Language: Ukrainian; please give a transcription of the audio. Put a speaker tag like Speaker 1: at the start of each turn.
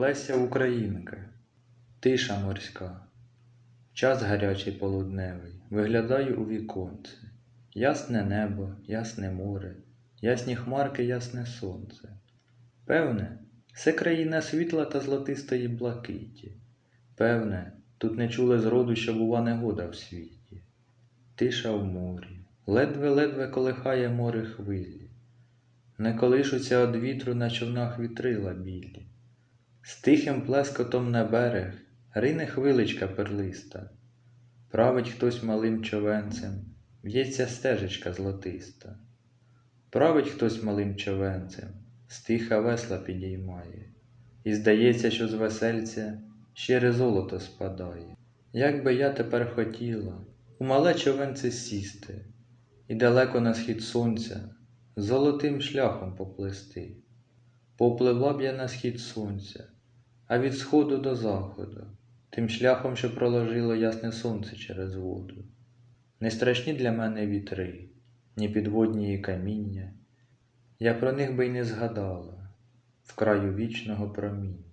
Speaker 1: Леся Українка, тиша морська, час гарячий полудневий, виглядаю у віконце, ясне небо, ясне море, ясні хмарки, ясне сонце. Певне, це країна світла та золотистої блакиті. Певне, тут не чули зроду, що бува негода в світі. Тиша в морі, ледве-ледве колихає море хвилі. Не колишуться од вітру на човнах вітрила білі. З тихим плескотом на берег рине хвиличка перлиста. Править хтось малим човенцем, в'ється стежечка злотиста. Править хтось малим човенцем, стиха весла підіймає, і здається, що з весельця щире золото спадає. Як би я тепер хотіла у мале човенце сісти і далеко на схід сонця золотим шляхом поплисти. Попливла б я на схід сонця, а від сходу до заходу, тим шляхом, що проложило ясне сонце через воду. Не страшні для мене вітри, ні підводні і каміння, я про них би й не згадала в краю вічного проміння.